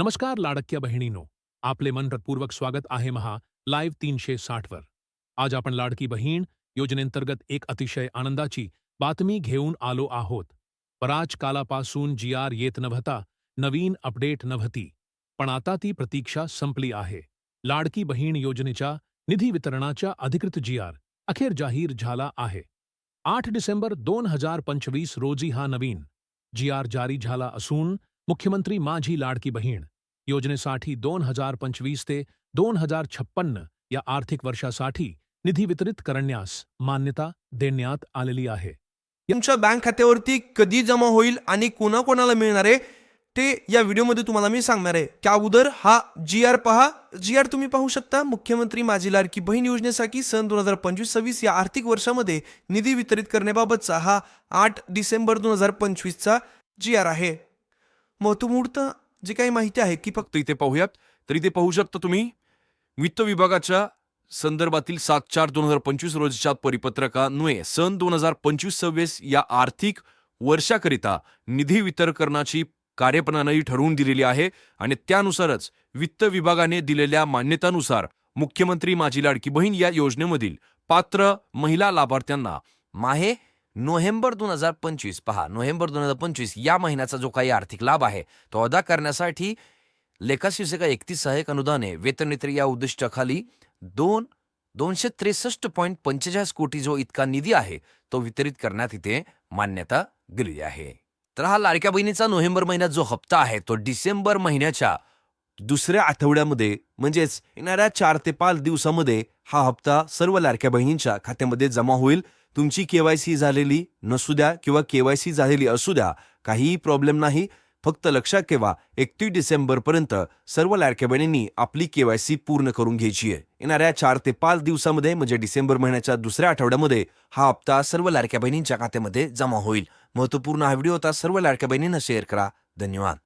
नमस्कार, लाडक्या बहिणीनो. आपले मनपूर्वक स्वागत आहे महा लाईव्ह तीनशे साठ वर. आज आपण लाडकी बहीण योजनेंतर्गत एक अतिशय आनंदाची बातमी घेऊन आलो आहोत. बराच कालापासून जी आर येत नव्हता, नवीन अपडेट नव्हती. पण आता ती प्रतीक्षा संपली आहे. लाडकी बहीण योजनेच्या निधी वितरणाच्या अधिकृत जी आर अखेर जाहीर झाला आहे. आठ डिसेंबर दोन हज़ार पंचवीस रोजी हा नवीन जी आर जारी झाला असून मुख्यमंत्री माझी लाडकी बहीण योजनेसाठी दोन हजार पंचवीस ते दोन हजार छप्पन्न या आर्थिक वर्षासाठी निधी वितरित करण्यास मान्यता देण्यात आलेली आहे. तुमच्या बँक खात्यावरती कधी जमा होईल आणि कोणाकोणाला मिळणार आहे ते या व्हिडिओमध्ये तुम्हाला मी सांगणार आहे. त्या अगोदर हा जी आर पहा. जी आर तुम्ही पाहू शकता. मुख्यमंत्री माझी लाडकी बहीण योजनेसाठी सन दोन हजार पंचवीस सव्वीस या आर्थिक वर्षामध्ये निधी वितरित करण्याबाबतचा हा आठ डिसेंबर दोन हजार पंचवीसचा जी आर आहे. महत्त्वपूर्ण जी काही माहिती आहे की फक्त इथे पाहूयात. तर इथे पाहू शकता तुम्ही वित्त विभागाच्या संदर्भातील सात चार दोन हजार पंचवीस रोजीच्या परिपत्रकान्वये सन दोन हजार पंचवीस सव्वीस या आर्थिक वर्षाकरिता निधी वितरकरणाची कार्यप्रणाली ठरवून दिलेली आहे आणि त्यानुसारच वित्त विभागाने दिलेल्या मान्यतानुसार मुख्यमंत्री माझी लाडकी बहीण या योजनेमधील पात्र महिला लाभार्थ्यांना माहे नोव्हेंबर दोन हजार पंचवीस पहा नोव्हेंबर दोन हजार पंचवीस या महिन्याचा जो काही आर्थिक लाभ आहे तो अदा करण्यासाठी लेखाशीर्षिका एकतीस सहाय्यक अनुदाने वेतनवितरी या उद्दिष्टाखाली दोन दोनशे त्रेसष्ट पॉईंट पंचेचाळीस कोटी जो इतका निधी आहे तो वितरित करण्यात इथे मान्यता दिलेली आहे. तर हा लाडक्या बहिणीचा नोव्हेंबर महिन्यात जो हप्ता आहे तो डिसेंबर महिन्याच्या दुसऱ्या आठवड्यामध्ये म्हणजेच येणाऱ्या चार ते पाच दिवसामध्ये हा हप्ता सर्व लाडक्या बहिणींच्या खात्यामध्ये जमा होईल. तुमची केवायसी झालेली नसू द्या किंवा केवायसी झालेली असू द्या काहीही प्रॉब्लेम नाही. फक्त लक्षात ठेवा एकतीस डिसेंबरपर्यंत सर्व लाडक्या बहिणींनी आपली केवायसी पूर्ण करून घ्यायची आहे. येणाऱ्या चार ते पाच दिवसामध्ये म्हणजे डिसेंबर महिन्याच्या दुसऱ्या आठवड्यामध्ये हा हप्ता सर्व लाडक्या बहिणींच्या खात्यामध्ये जमा होईल. महत्त्वपूर्ण हा व्हिडिओ होता. सर्व लाडक्या बहिणींना शेअर करा. धन्यवाद.